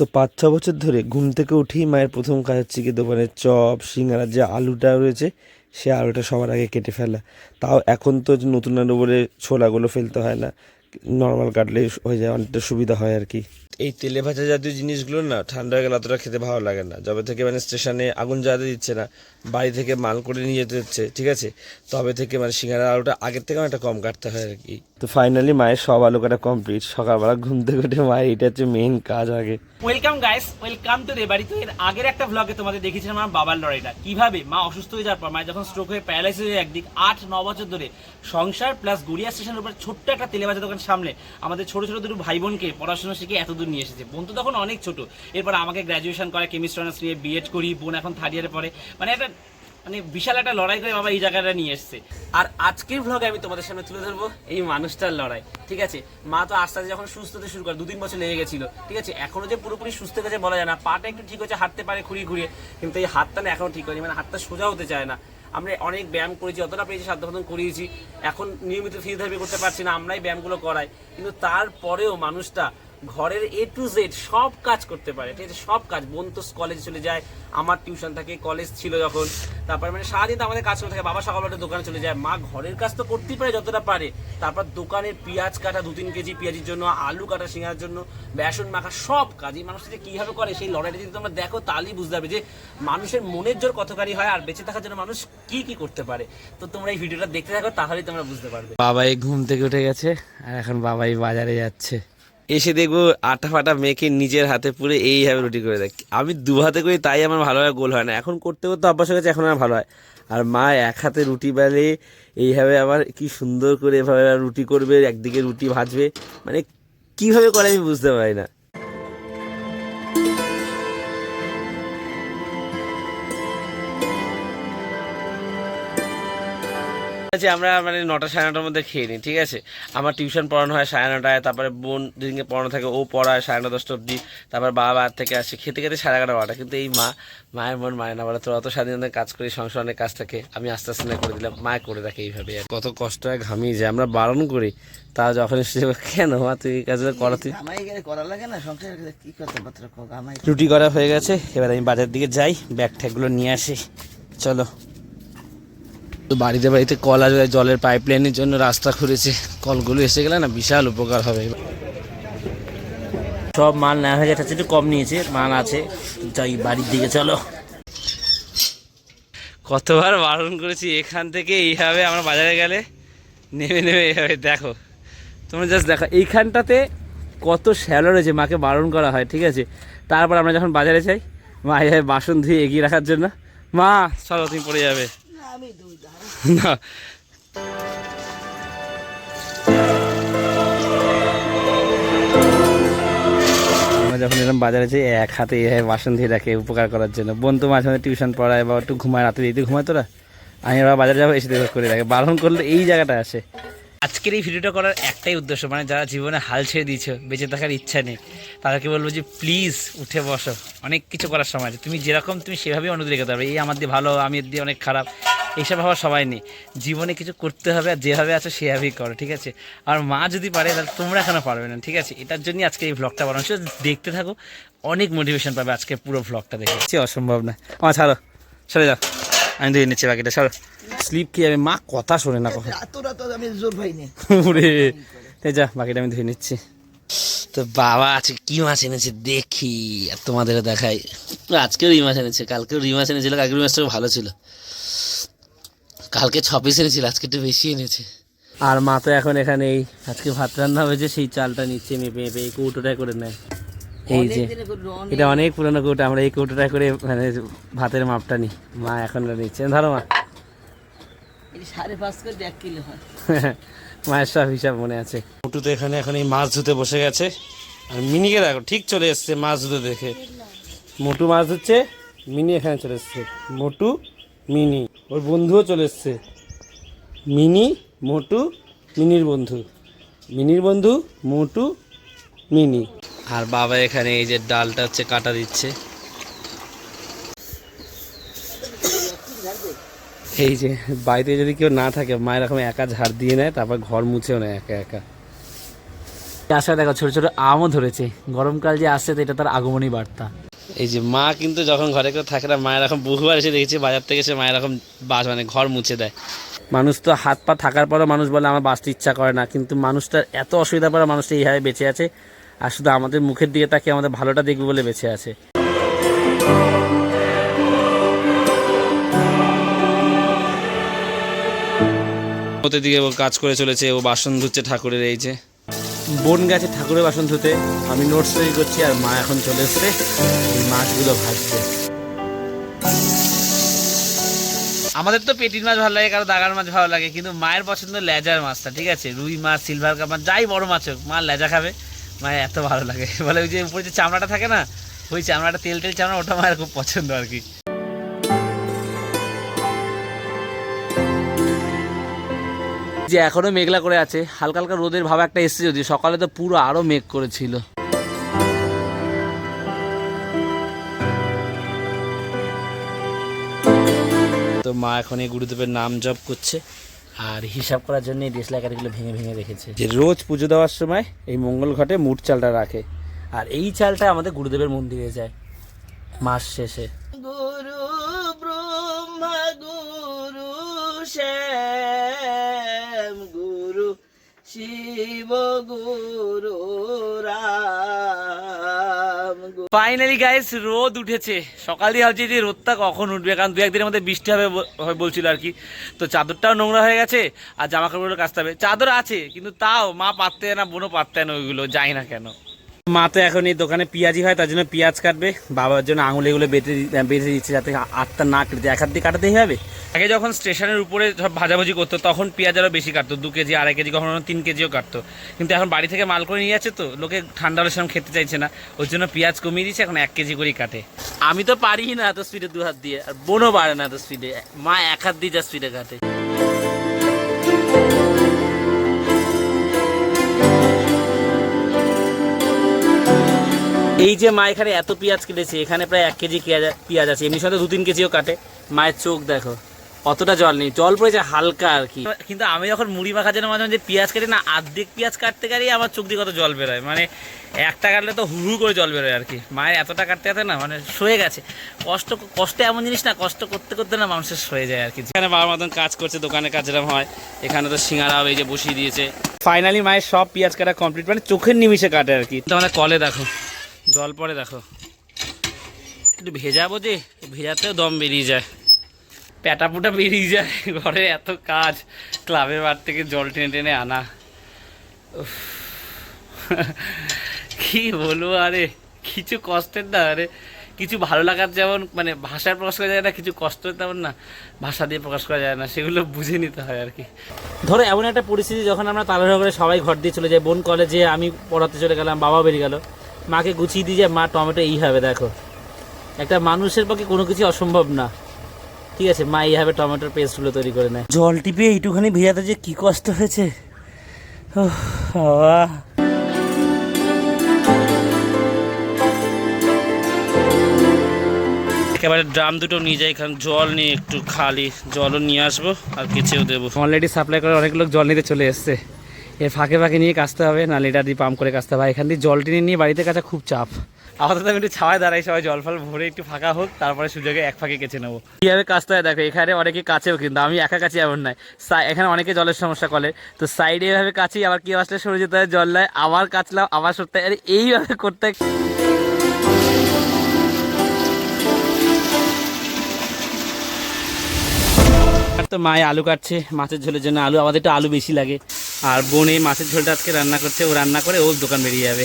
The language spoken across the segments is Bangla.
গত পাঁচ, ছ বছর ধরে ঘুম থেকে উঠেই মায়ের প্রথম কাজ হচ্ছে কি দোকানের চপ, সিঙ্গারা, যে আলুটা রয়েছে, সে আলুটা সবার আগে কেটে ফেলা। তাও এখন তো নতুন আলু বলে ছোলাগুলো ফেলতে হয় না। নর্মাল কাটলে হয়ে যায় অনেকটা সুবিধা হয় আর কি। এই তেলে ভাজা জাতীয় জিনিসগুলো না ঠান্ডা হয়ে গেলে অতটা খেতে ভালো লাগে না। যবে থেকে মানে স্টেশনে আগুন জ্বালাতে দিচ্ছে না বাড়ি থেকে মাল করে নিয়ে যেতে হচ্ছে ঠিক আছে? তবে থেকে মানে সিঙ্গারা আলুটা আগের থেকে অনেকটা কম কাটতে হয় আর কি। তো ফাইনালি মায়ের সব আলু কাটা কমপ্লিট সকালবেলা ঘুম থেকে উঠে মায়ের এটা হচ্ছে মেইন কাজ আগে। ওয়েলকাম গাইস ওয়েলকাম টু রেবাড়ি তো এর আগের একটা ব্লগে তোমাদের দেখেছিলাম আমার বাবার লড়াইটা। কীভাবে মা অসুস্থ হয়ে যাওয়ার পর মায়ের যখন স্ট্রোক হয়ে প্যারালাইসিস হয়ে একদিক আট ন বছর ধরে সংসার প্লাস গড়িয়া স্টেশনের উপর ছোট্ট একটা তেলেবাজা দোকান সামনে আমাদের ছোট ছোট দুটো ভাই বোনকে পড়াশোনা শিখে এত দূর নিয়ে এসেছে। বোন তো তখন অনেক ছোট। এরপর আমাকে গ্র্যাজুয়েশন করে কেমিস্ট্রি অনার্স নিয়ে বিএড করি, বোন এখন থার্ড ইয়ারে পড়ে। মানে একটা মানে বিশাল একটা লড়াই করে বাবা এই জায়গাটা নিয়ে এসছে। আর আজকের ভ্লগে আমি তোমাদের সামনে তুলে ধরবো এই মানুষটার লড়াই, ঠিক আছে? মা তো আস্তে আস্তে যখন সুস্থ হতে শুরু করে দু তিন বছর লেগে গেছিল, ঠিক আছে? এখনও যে পুরোপুরি সুস্থ গেছে বলা যায় না। পাটা একটু ঠিক হচ্ছে হাঁটতে পারে ঘুরিয়ে ঘুরিয়ে, কিন্তু এই হাতটা না এখনও ঠিক হয়নি মানে হাতটা সোজা হতে চায় না। আমরা অনেক ব্যায়াম করেছি, অতটা পেয়েছি সাধ্যমতন করিয়েছি। এখন নিয়মিত ফিজিওথেরাপি করতে পারছি না, আমরাই ব্যায়ামগুলো করাই। কিন্তু তারপরেও মানুষটা ঘরের এ টু জেড সব কাজ করতে পারে, ঠিক আছে? সব কাজ। বোন তো কলেজে চলে যায়, আমার টিউশন থাকে কলেজ ছিল যখন। তারপর মানে সারাদিন তো আমাদের কাজ করে থাকে, বাবা সকালবেলা দোকানে চলে যায়। মা ঘরের কাজ তো করতেই পারে যতটা পারে। তারপর দোকানের পেঁয়াজ কাটা দু তিন কেজি পেঁয়াজের জন্য, আলু কাটা সিঙ্গার জন্য, বেসন মাখা সব কাজ। এই মানুষটা যে কীভাবে করে, সেই লড়াইটা যদি তোমরা দেখো, তাহলেই বুঝতে হবে যে মানুষের মনের জোর কতকারী হয় আর বেঁচে থাকার জন্য মানুষ কি কি করতে পারে। তো তোমরা এই ভিডিওটা দেখতে থাকো, তাহলেই তোমরা বুঝতে পারবে। বাবাই ঘুম থেকে উঠে গেছে, আর এখন বাবাই বাজারে যাচ্ছে। এসে দেখব আটা ফাটা মেখে নিজের হাতে পুরে এইভাবে রুটি করে দেয় আমি দু হাতে করি, তাই আমার ভালোভাবে গোল হয় না। এখন করতে করতে অভ্যাস গেছে, এখন আমার ভালো হয়। আর মা এক হাতে রুটি বেলে, এইভাবে আবার কি সুন্দর করে এভাবে রুটি করবে, একদিকে রুটি ভাজবে। মানে কীভাবে করে আমি বুঝতে পারি না। আছে আমরা মানে নটা সাড়ে নটার মধ্যে খেয়ে নিই ঠিক আছে? আমার টিউশন পড়ানো হয় সাড়ে নটায় তারপরে বোন যেদিনকে পড়ানো থাকে ও পড়ায় সাড়ে নটা দশটা অবধি। তারপর বাবা বার থেকে আসে খেতে খেতে সাড়ে এগারোটা বারোটা। কিন্তু এই মা মায়ের মন মায় না বলে তোর অত স্বাধীনতায় কাজ করি সংসার অনেক কাজ থাকে। আমি আস্তে আস্তে না করে দিলাম মায় করে রাখে এইভাবে আর কত কষ্ট হয় ঘামিয়ে যায় আমরা বারণ করি তা যখন সে কেন মা তুই এই কাজটা করা তুই আমায় করা লাগে না? সংসার কি করতে রুটি করা হয়ে গেছে এবার আমি বাজার দিকে যাই ব্যাগ ট্যাগগুলো নিয়ে আসি। চলো। বাড়িতে বাড়িতে কল আসবে, জলের পাইপ লাইনের জন্য রাস্তা খুঁড়েছে। কলগুলো এসে গেলে না বিশাল উপকার হবে। সব মাল নেওয়া হয়ে গেছে, একটু কম নিয়েছে, মাল আছে। যাই, বাড়ির দিকে চলো। কতবার বারণ করেছি, এখান থেকে এইভাবে আমরা বাজারে গেলে, নেমে নেমে এইভাবে দেখো। তোমরা জাস্ট দেখো, এইখানটাতে কত শ্যালো রয়েছে, মাকে বারণ করা হয়, ঠিক আছে? তারপর আমরা যখন বাজারে যাই মা বাসন ধুয়ে এগিয়ে রাখার জন্য, মা, চলো পড়ে যাবে। যখন এরকম বাজারে যাই, এক হাতে এইভাবে বাসন ধুয়ে রাখে, উপকার করার জন্য। বোন তো মাঝে মাঝে টিউশন পড়ায় বা একটু ঘুমায় রাতে দিতে ঘুমায় তোরা? আমি আবার বাজারে যাব, এসে দেখে করে রাখে। বারণ করলে এই জায়গাটা আসে। আজকের এই ভিডিওটা করার একটাই উদ্দেশ্য মানে যারা জীবনে হাল ছেড়ে দিয়েছ, বেঁচে থাকার ইচ্ছা নেই, তাদেরকে বলব যে প্লিজ উঠে বসো। অনেক কিছু করার সময় আছে। তুমি যেরকম তুমি সেভাবেই অনুযায়ী রেখে পারবে এই আমার দিয়ে ভালো, আমি দিয়ে অনেক খারাপ। এইসব ভাবার সবাই নেই। জীবনে কিছু করতে হবে আর যেভাবে আছো সেভাবেই করো ঠিক আছে? আর মা যদি পারে তাহলে তোমরা এখনও পারবে না ঠিক আছে? এটার জন্যই আজকে এই ভ্লগটা বানানো শুধু দেখতে থাকো অনেক মোটিভেশন পাবে আজকে পুরো ভ্লগটা দেখে। সে অসম্ভব না। মা ছাড়ো। সরে যাও। আমি ধুয়ে নিচ্ছি বাকিটা ছাড়ো স্লিপ কি যাবে মা কথা শোনে না রাত আমি জোর পাইনি উরে এই যা বাকিটা আমি ধুয়ে নিচ্ছি। তো বাবা আছে কি মাছ এনেছে দেখি আর তোমাদেরও দেখাই। আজকেও রুই মাছ এনেছে কালকেও রুই মাছ এনেছিল কালকে রুই মাছটা ভালো ছিল। কালকে ছ পিস এনেছিল আজকে একটু বেশি এনেছে। আর মা তো এখন এখানে এই আজকে ভাত রান্না হয়েছে সেই চালটা নিচ্ছে মেপে মেপে এই কৌটোটায় করে নেয়। এই যে এটা অনেক পুরনো কৌটো আমরা এই কৌটোটায় করে মানে ভাতের মাপটা নিই। মা এখন নিচ্ছে। ধরো মা। সাড়ে পাঁচ করে এক কিলো হয়। মায়ের সব হিসাব মনে আছে। মোটু তো এখানে এখন এই মাছ ধুতে বসে গেছে। আর মিনিকে দেখো ঠিক চলে এসছে মাছ ধুতে দেখে। মোটু মাছ ধুচ্ছে মিনি এখানে চলে এসছে। মোটু মিনি। ওর বন্ধুও চলে এসছে। মিনি মোটু মিনির বন্ধু। মিনির বন্ধু মোটু মিনি। আর বাবা এখানে এই যে ডালটা হচ্ছে কাটা দিচ্ছে। এই যে বাড়িতে যদি কেউ না থাকে মা এরকম একা ঝাড় দিয়ে নেয় তারপর ঘর মুছেও নেয় একা একা। আসলে দেখো ছোট ছোট আমও ধরেছে। গরমকাল যে আসছে তো এটা তার আগমনী বার্তা। এই যে মা কিন্তু যখন ঘরে কেউ থাকে না মায়ের এখন বহুবার এসে দেখেছি বাজার থেকে এসে মায়ের এখন বাস মানে ঘর মুছে দেয়। মানুষ তো হাত পা থাকার পরও মানুষ বলে আমার বাঁচতে ইচ্ছা করে না। কিন্তু মানুষটার এত অসুবিধা পড়ে মানুষটা এইভাবে বেঁচে আছে আর শুধু আমাদের মুখের দিকে তাকে আমাদের ভালোটা দেখবে বলে বেঁচে আছে। দিকে ও কাজ করে চলেছে ও বাসন ধুচ্ছে ঠাকুরের এই যে। বোন গেছে ঠাকুরের বাসন ধুতে আমি নোটস তৈরি করছি আর মা এখন চলে এসছে। মাছগুলো ভাজছে আমাদের তো পেটির মাছ ভালো লাগে, কারও দাগার মাছ ভালো লাগে, কিন্তু মায়ের পছন্দ লেজার মাছটা, ঠিক আছে? রুই মাছ সিলভার কাপ মাছ, যাই বড় মাছ হোক, মা লেজা খাবে, মায়ের এত ভালো লাগে। বলে ওই যে উপরে যে চামড়াটা থাকে না, ওই চামড়াটা তেল তেল চামড়া, ওটা মায়ের খুব পছন্দ আর কি। যে এখনও মেঘলা করে আছে হালকা হালকা রোদের ভাব একটা এসছে যদি সকালে তো পুরো আরও মেঘ করেছিল। তো মা এখন এই গুরুদেবের নাম জপ করছে আর হিসাব করার জন্য এই দেশলা কাঠিগুলো ভেঙে ভেঙে রেখেছে। যে রোজ পুজো দেওয়ার সময় এই মঙ্গল ঘটে মুট চালটা রাখে। আর এই চালটা আমাদের গুরুদেবের মন্দিরে যায় মাস শেষে। গুরু ব্রহ্মা গুরু শিব ফাইনালি গাইস রোদ উঠেছে। সকাল দিয়ে ভাবছি যে রোদটা কখন উঠবে? কারণ দু একদিনের মধ্যে বৃষ্টি হবে বলছিল আর কি। তো চাদরটাও নোংরা হয়ে গেছে আর জামা কাপড়গুলো কাচতে হবে। চাদর আছে, কিন্তু তাও মা পারতে না, বোনও পারতে না ওইগুলো, যাই না কেন। মা তো এখন এই দোকানে পেঁয়াজি হয় তার জন্য পেঁয়াজ কাটবে। বাবার জন্য আঙুল এগুলো বেঁধে দি- বেঁধে দিচ্ছে যাতে আটটা না কেটে এক হাত দিয়ে কাটাতেই হবে? আগে যখন স্টেশনের উপরে সব ভাজাভুজি করতো তখন পেঁয়াজ আরও বেশি কাটতো। দু কেজি আড়াই কেজি কখনো তিন কেজিও কাটতো। কিন্তু এখন বাড়ি থেকে মাল করে নিয়ে যাচ্ছে তো লোকে ঠান্ডা হলে সেরকম খেতে চাইছে না। ওর জন্য পেঁয়াজ কমিয়ে দিচ্ছে এখন এক কেজি করেই কাটে। আমি তো পারি না এত স্পিডে দু হাত দিয়ে আর বোনও পারে না এত স্পিডে মা এক হাত দিয়ে যা স্পিডে কাটে। এই যে মা এখানে এত পেঁয়াজ কেটেছে এখানে প্রায় এক কেজি পেঁয়াজ- আছে। এমনি সাথে দু তিন কেজিও কাটে। মায়ের চোখ দেখো অতটা জল নেই জল পড়েছে হালকা আর কি। কিন্তু আমি যখন মুড়ি মাখার জন্য মাঝে মাঝে পেঁয়াজ কাটি না আর্ধেক পেঁয়াজ কাটতে কাটি আমার চোখ দিয়ে কত জল বেরোয়। মানে একটা কাটলে তো হুড়ু করে জল বেরোয় আর কি। মায়ের এতটা কাটতে কাটতে না মানে সয়ে গেছে। কষ্ট কষ্ট এমন জিনিস না কষ্ট করতে করতে না মানুষের সয়ে যায় আর কি। এখানে বাবার মতন কাজ করছে দোকানে কাজ যেরকম হয় এখানে তো সিঙ্গারাও এই যে বসিয়ে দিয়েছে। ফাইনালি মায়ের সব পেঁয়াজ কাটা কমপ্লিট মানে চোখের নিমিষে কাটে আর কি। তো মানে কলে দেখো। জল পড়ে, দেখো। একটু ভেজাবো যে ভেজাতেও দম বেরিয়ে যায়। প্যাটা পুটা বেরিয়ে যায়, ঘরে এত কাজ, ক্লাবের বার থেকে জল টেনে টেনে আনা। কি বলব, আরে, কিছু কষ্টের না, আরে, কিছু ভালো লাগার যেমন মানে ভাষায় প্রকাশ করা যায় না, কিছু কষ্ট তেমন না, ভাষা দিয়ে প্রকাশ করা যায় না, সেগুলো বুঝে নিতে হয় আর কি। ধরো, এমন একটা পরিস্থিতি যখন আমরা তাড়াহুড়ো করে সবাই ঘর দিয়ে চলে যাই, বোন কলেজে আমি পড়াতে চলে গেলাম বাবা বেরিয়ে গেল। মাকে গুছিয়ে দিয়ে যায় মা টমেটো এইভাবে দেখো। একটা মানুষের পক্ষে কোনো কিছু অসম্ভব না। ঠিক আছে মা এইভাবে টমেটোর পেস্টগুলো তৈরি করে নেয়। জল টিপে এইটুখানি ভেজাতে যে কি কষ্ট হয়েছে। বাবা। একেবারে ড্রাম দুটো নিয়ে যাই কারণ জল নিয়ে একটু খালি। জলও নিয়ে আসব আর কিছুও দেবো। অলরেডি সাপ্লাই করে অনেক লোক জল নিতে চলে এসছে। এর ফাঁকে ফাঁকে নিয়ে কাচতে হবে না লিটার দিয়ে পাম্প করে কাচতে হবে। এখান দিয়ে জল টেনে নিয়ে বাড়িতে কাছা খুব চাপ। আপাতত আমি একটু ছাওয়ায় দাঁড়াই, সবাই জল ফল ভরে একটু ফাঁকা হোক, তারপরে সুযোগে এক ফাঁকে কেচে নেব। কীভাবে কাচতে হয় দেখো, এখানে অনেকে কাছেও কিন্তু, আমি একা কাছে এমন নাই এখানে অনেকে জলের সমস্যা করে। তো সাইডে এভাবে কাছি, আবার কেউ আসলে সরে যেতে হয়, জল নেয়, আবার কাচলাম, আবার সরতে। আরে এইভাবে করতে তো মায়ে আলু কাটছে, মাছের ঝোলের জন্য আলু, আমাদের একটু আলু বেশি লাগে। আর বোন এই মাছের ঝোলটা আজকে রান্না করছে ও রান্না করে ও দোকান বেরিয়ে যাবে।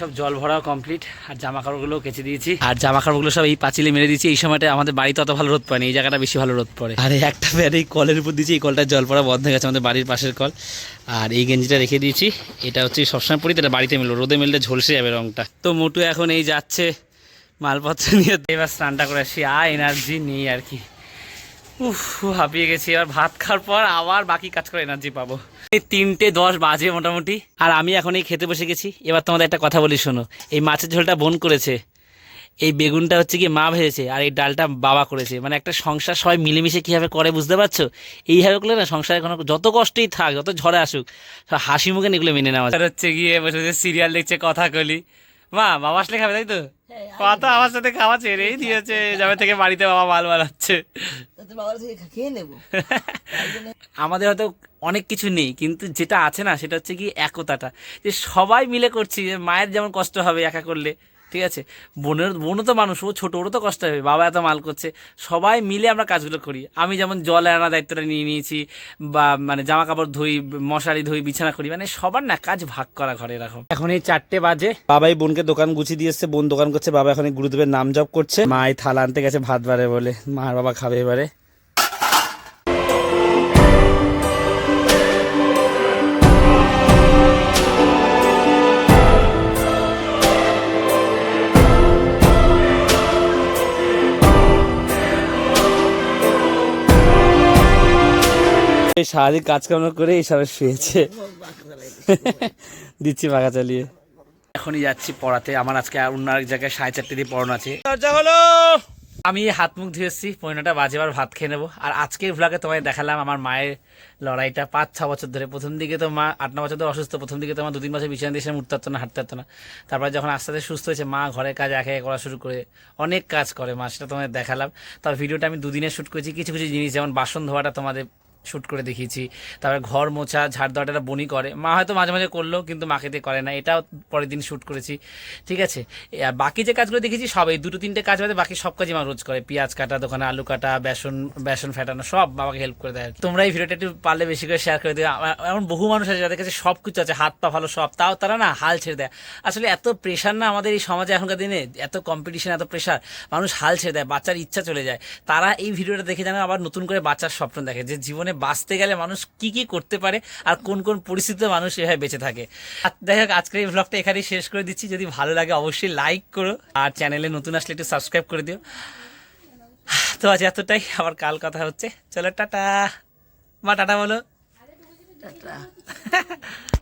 সব জল ভরাও কমপ্লিট আর জামা কাপড়গুলো কেচে দিয়েছি। আর জামা কাপড়গুলো সব এই পাঁচিলে মেরে দিয়েছি এই সময়টা আমাদের বাড়িতে অত ভালো রোদ পড়ে না এই জায়গাটা বেশি ভালো রোদ পড়ে। আর এই একটা প্যাড এই কলের উপর দিয়েছি এই কলটা জল পড়া বন্ধ হয়ে গেছে আমাদের বাড়ির পাশের কল। আর এই গেঞ্জিটা রেখে দিয়েছি এটা হচ্ছে সবসময় পরি তো এটা বাড়িতে মেলবো রোদে মেললে ঝলসে যাবে রংটা। তো মোটু এখন এই যাচ্ছে মালপত্র নিয়ে। এবার স্নানটা করে আসি আর এনার্জি নেই আর কি। উফ, হাঁপিয়ে গেছি। এবার ভাত খাওয়ার পর আবার বাকি কাজ করে এনার্জি পাবো। এই তিনটে দশ বাজে মোটামুটি, আর আমি এখন এই খেতে বসে গেছি। এবার তোমাদের একটা কথা বলি, শোনো। এই মাছের ঝোলটা বোন করেছে। এই বেগুনটা হচ্ছে কি মা ভেজেছে, আর এই ডালটা বাবা করেছে। মানে একটা সংসার সবাই মিলেমিশে কীভাবে করে বুঝতে পারছ? এইভাবে করলে না সংসারে কোনো, যত কষ্টই থাক, যত ঝড়ে আসুক হাসি মুখে এগুলো মেনে নেওয়া। হচ্ছে গিয়ে বসে সিরিয়াল দেখছে, কথা কলি। মা, বাবা আসলে খাবে, তাই তো? কথা আমার সাথে খাওয়া ছেড়েই দিয়েছে যাবে থেকে বাড়িতে বাবা মাল বানাচ্ছে। আমাদের হয়তো অনেক কিছু নেই কিন্তু যেটা আছে না সেটা হচ্ছে কি একতাটা। যে সবাই মিলে করছি যে মায়ের যেমন কষ্ট হবে একা করলে ঠিক আছে? বোনের বোনও তো মানুষ ও ছোটো ওরও তো কষ্ট হবে বাবা এত মাল করছে। সবাই মিলে আমরা কাজগুলো করি। আমি যেমন জল আনার দায়িত্বটা নিয়ে নিয়েছি বা মানে জামা কাপড় ধুই মশারি ধুই বিছানা করি মানে সবার না কাজ ভাগ করা ঘরে এরকম। এখন এই চারটে বাজে। বাবাই বোনকে দোকান গুছিয়ে দিয়ে এসছে বোন দোকান করছে বাবা এখন এই গুরুদেবের নাম জপ করছে। মা এই থালা আনতে গেছে ভাত বাড়ে বলে মা আর বাবা খাবে এবারে। সারাদিন কাজকর্ম করে এই সবে শুয়েছে। দিচ্ছি পাখা চালিয়ে। এখনই যাচ্ছি পড়াতে। আমার আজকে আর অন্য এক জায়গায় সাড়ে চারটে দিয়ে পড়ানো আছে। দরজা হলো আমি হাত মুখ ধুয়ে এসেছি পনেরোটা বাজে এবার ভাত খেয়ে নেব। আর আজকের ভ্লগে তোমায় দেখালাম আমার মায়ের লড়াইটা পাঁচ ছ বছর ধরে। প্রথম দিকে তো মা আট ন বছর ধরে অসুস্থ প্রথম দিকে তো আমার দু তিন বছর বিছানা দিয়ে সে উঠতে পারতো না হাঁটতে পারতো না। তারপরে যখন আস্তে আস্তে সুস্থ হয়েছে মা ঘরের কাজ একে একে করা শুরু করে অনেক কাজ করে মা সেটা তোমাদের দেখালাম। তার ভিডিওটা আমি দুদিনে শ্যুট করেছি। কিছু কিছু জিনিস যেমন বাসন ধোয়াটা তোমাদের শ্যুট করে দেখিয়েছি। তারপরে ঘর মোছা ঝাড় দেওয়াটা বনি করে। মা হয়তো মাঝে মাঝে করল, কিন্তু মাকে দিয়ে করে না। এটাও পরের দিন শ্যুট করেছি। ঠিক আছে? বাকি যে কাজগুলো দেখেছি, সব এই দুটো তিনটে কাজ বাদে বাকি সব কাজই মা রোজ করে। পেঁয়াজ কাটা, দোকানে আলু কাটা, বেসন বেসন ফেটানো, সব বাবাকে হেল্প করে দেয়। তোমরা এই ভিডিওটা একটু পারলে বেশি করে শেয়ার করে দিও। এমন বহু মানুষ আছে যাদের কাছে সব কিছু আছে হাত পা ভালো সব, তাও তারা না হাল ছেড়ে দেয়। আসলে এত প্রেশার না আমাদের এই সমাজে এখনকার দিনে, এত কম্পিটিশন এত প্রেশার মানুষ হাল ছেড়ে দেয় বাচ্চার ইচ্ছা চলে যায়। তারা এই ভিডিওটা দেখে যেন আবার নতুন করে বাচ্চার স্বপ্ন দেখে যে জীবনে বাঁচতে গেলে মানুষ কি কি করতে পারে আর কোন কোন পরিস্থিতিতে মানুষ এভাবে বেঁচে থাকে। আর যাই হোক আজকের এই ব্লগটা এখানেই শেষ করে দিচ্ছি। যদি ভালো লাগে অবশ্যই লাইক করো আর চ্যানেলে নতুন আসলে একটু সাবস্ক্রাইব করে দিও। তো আজ এতটাই। আবার কাল কথা হচ্ছে। চলো টাটা। মা টাটা বলো। টাটা